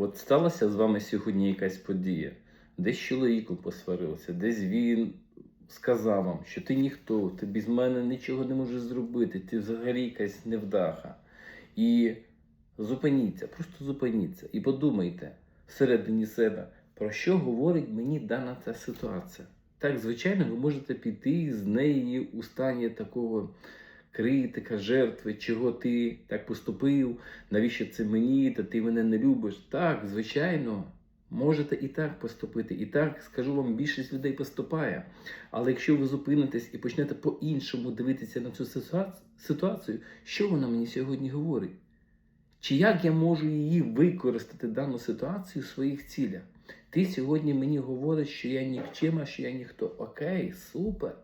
От сталася з вами сьогодні якась подія. Десь з чоловіком посварився, десь він сказав вам, що ти ніхто, ти без мене нічого не можеш зробити, ти взагалі якась невдаха. І зупиніться, просто зупиніться і подумайте всередині себе, про що говорить мені дана ця ситуація. Так, звичайно, ви можете піти з неї у стані такого критика, жертви, чого ти так поступив, навіщо це мені, та ти мене не любиш. Так, звичайно, можете і так поступити. І так, скажу вам, більшість людей поступає. Але якщо ви зупинитесь і почнете по-іншому дивитися на цю ситуацію, що вона мені сьогодні говорить? Чи як я можу її використати дану ситуацію в своїх цілях? Ти сьогодні мені говориш, що я нікчема, що я ніхто. Окей, супер.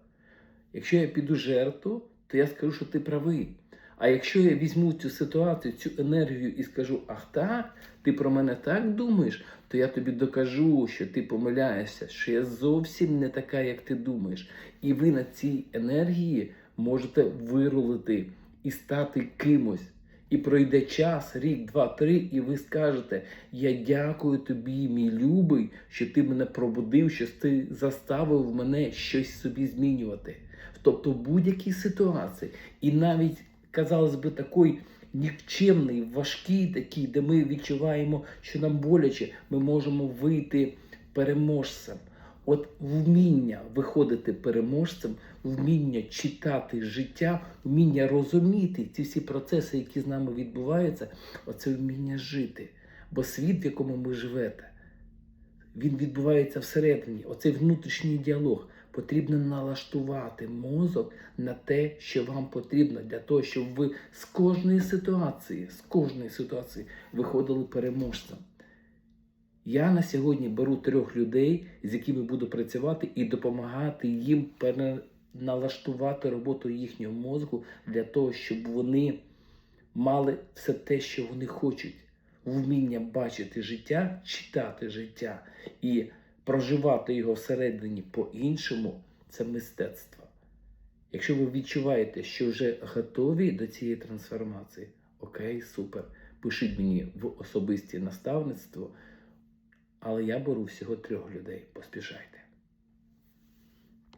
Якщо я піду жертву, то я скажу, що ти правий. А якщо я візьму цю ситуацію, цю енергію і скажу, ах так, ти про мене так думаєш, то я тобі докажу, що ти помиляєшся, що я зовсім не така, як ти думаєш. І ви на цій енергії можете вирулити і стати кимось. І пройде час, рік, два, три, і ви скажете: Я дякую тобі, мій любий, що ти мене пробудив, що ти заставив мене щось собі змінювати. Тобто в будь-якій ситуації, і навіть, казалось би, такий нікчемний, важкий такий, де ми відчуваємо, що нам боляче, ми можемо вийти переможцем. От вміння виходити переможцем, вміння читати життя, вміння розуміти ці всі процеси, які з нами відбуваються, оце вміння жити. Бо світ, в якому ми живете, він відбувається всередині. Оцей внутрішній діалог. Потрібно налаштувати мозок на те, що вам потрібно, для того, щоб ви з кожної ситуації, з кожної ситуації виходили переможцем. Я на сьогодні беру трьох людей, з якими буду працювати і допомагати їм переналаштувати роботу їхнього мозку для того, щоб вони мали все те, що вони хочуть. Вміння бачити життя, читати життя і проживати його всередині по-іншому це мистецтво. Якщо ви відчуваєте, що вже готові до цієї трансформації, окей, супер. Пишіть мені в особисті наставництво. Але я беру всього трьох людей. Поспішайте.